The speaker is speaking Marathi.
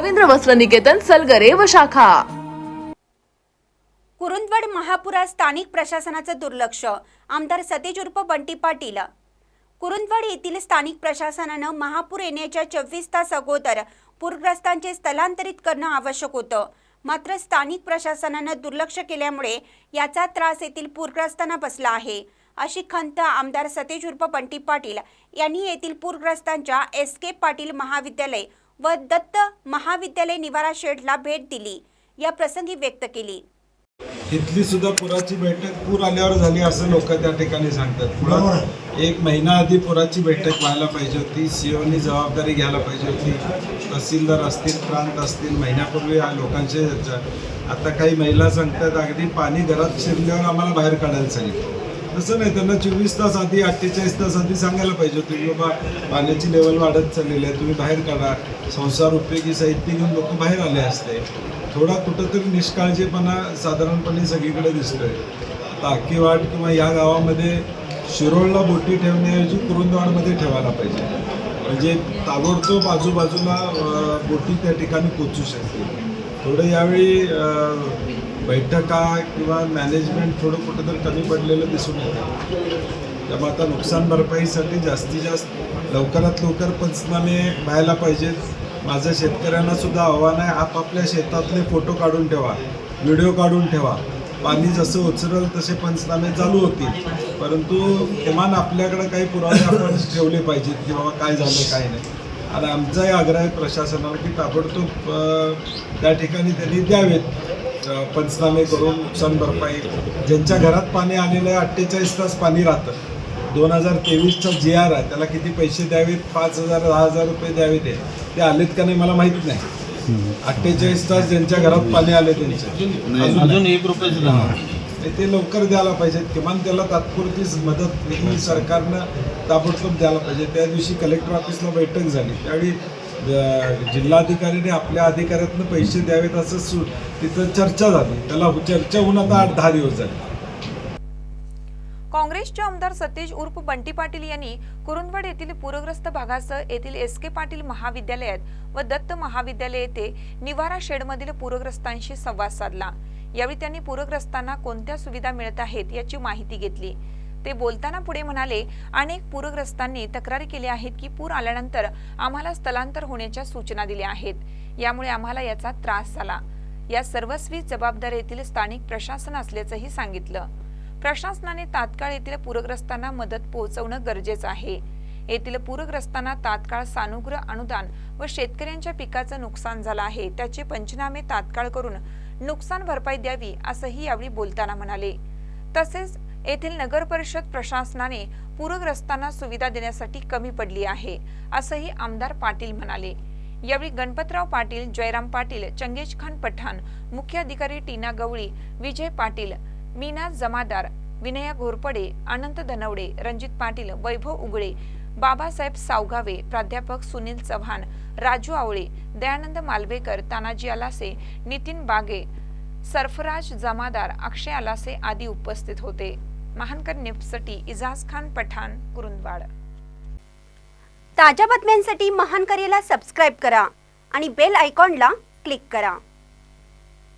रवींद्र वस्त्र निकेतन सलगरे व शाखा. कुरुंदवड महापुरात स्थानिक प्रशासनाचं दुर्लक्ष. आमदार सतेज उर्फ बंटी पाटील. कुरुंदवड येथील स्थानिक प्रशासनानं महापूर येण्याच्या चोवीस तास अगोदर पूरग्रस्तांचे स्थलांतरित करणं आवश्यक होतं. मात्र स्थानिक प्रशासनानं दुर्लक्ष केल्यामुळे याचा त्रास येथील पूरग्रस्तांना बसला आहे. अशी खंत आमदार सतेज उर्फ बंटी पाटील यांनी येथील पूरग्रस्तांच्या एस के पाटील महाविद्यालय व दत्त महाविद्यालय निवारा शेडला भेट दिली. या प्रसंगी व्यक्त केली. इथली सुद्धा पुराची बैठक पूर आल्यावर झाली असं लोक त्या ठिकाणी सांगतात. पुरात एक महिना आधी पुराची बैठक व्हायला पाहिजे होती. सीओनी जबाबदारी घ्यायला पाहिजे होती. तहसीलदार असतील प्रांत असतील महिन्यापूर्वी या लोकांचे चर्चा आता काही महिला सांगतात अगदी पाणी घरात शिरल्यावर आम्हाला बाहेर काढायला सांगितलं. तसं नाही त्यांना चोवीस तास आधी अठ्ठेचाळीस तास आधी सांगायला पाहिजे होते की बाबा पाण्याची लेवल वाढत चाललेली आहे तुम्ही बाहेर काढा. संसार उपयोगी साहित्य घेऊन लोक बाहेर आले असते. थोडा कुठंतरी निष्काळजीपणा साधारणपणे सगळीकडे दिसतोय. आता किंवा या गावामध्ये शिरोळला बोटी ठेवण्याऐवजी कुरुंदवाडमध्ये ठेवायला पाहिजे. म्हणजे ताबडतोब आजूबाजूला बोटी त्या ठिकाणी पोचू शकतील. थोडं यावेळी बैठका किंवा मॅनेजमेंट थोडं कुठंतरी कमी पडलेलं दिसून येतं. त्यामुळे आता नुकसान भरपाईसाठी जास्तीत जास्त लवकरात लवकर पंचनामे व्हायला पाहिजेत. माझं शेतकऱ्यांना सुद्धा आव्हान आहे आपापल्या शेतातले फोटो काढून ठेवा व्हिडिओ काढून ठेवा. पाणी जसं उचरल तसे पंचनामे चालू होतील. परंतु किमान आपल्याकडे काही पुरावे आपण ठेवले पाहिजेत की बाबा काय झालं काय नाही. आणि आमचाही आग्रह आहे प्रशासनाला की ताबडतोब त्या ठिकाणी त्यांनी द्यावेत. पंचनामे करून नुकसान भरपाई. ज्यांच्या घरात पाणी आलेलं आहे अठ्ठेचाळीस तास पाणी राहतं. दोन हजार तेवीसचा जी आर आहे त्याला किती पैसे द्यावेत? पाच हजार दहा हजार रुपये द्यावेत हे. ते आलेत का नाही मला माहीत नाही. अठ्ठेचाळीस तास ज्यांच्या घरात पाणी आले त्यांचे. अजून एक रुपये. आणि ते लवकर द्यायला पाहिजेत. किमान त्याला तात्पुरतीच मदत ही सरकारनं ताबडतोब द्यायला पाहिजे. त्या दिवशी कलेक्टर ऑफिसला बैठक झाली. त्यावेळी अ, जिल्हाधिकाऱ्याने आपल्या अधिकाऱ्यातनं पैसे द्यावेत असं सु तिथं चर्चा झाली. त्याला चर्चा होऊन आता आठ दहा दिवस झाले. काँग्रेसचे आमदार सतेज उर्फ बंटी पाटील यांनी कुरुंदवाड येथील पूरग्रस्त भागासह येथील एस के पाटील महाविद्यालयात व दत्त महाविद्यालय येथे निवारा शेडमधील पूरग्रस्तांशी संवाद साधला. यावेळी त्यांनी पूरग्रस्तांना कोणत्या सुविधा मिळत आहेत याची माहिती घेतली. ते बोलताना पुढे म्हणाले अनेक पूरग्रस्तांनी तक्रारी केल्या आहेत की पूर आल्यानंतर आम्हाला स्थलांतर होण्याच्या सूचना दिल्या आहेत. यामुळे आम्हाला याचा त्रास झाला. या सर्वस्वी जबाबदार येथील स्थानिक प्रशासन असल्याचंही सांगितलं. प्रशासनाने तात्काळ येथील पूरग्रस्तांना मदत पोहोचवणं गरजेचं आहे. येथील पूरग्रस्तांना तात्काळ सानुग्रह अनुदान व शेतकऱ्यांच्या पिकाचं नुकसान झालं आहे. त्याचे पंचनामे तात्काळ करून नुकसान भरपाई द्यावी असंही यावेळी बोलताना म्हणाले. तसेच येथील नगर परिषद प्रशासनाने पूरग्रस्तांना सुविधा देण्यासाठी कमी पडली आहे असंही आमदार पाटील म्हणाले. यावेळी गणपतराव पाटील जयराम पाटील चंगेज खान पठाण मुख्य अधिकारी टीना गवळी विजय पाटील मीना जमादार विनया घोरपडे अनंत धनवडे रणजित पाटील वैभव उगळे बाबासाहेब सावगावे प्राध्यापक सुनील चव्हाण राजू आवळे दयानंद मालवेकर तानाजी आलासे नितीन बागे सरफराज जमादार अक्षय आलासे आदी उपस्थित होते. महानकर निप्सटी इजाज खान पठाण कुरुंदवाड. ताज्या बातम्यांसाठी महानकरेला सबस्क्राईब करा आणि बेल आयकॉनला क्लिक करा.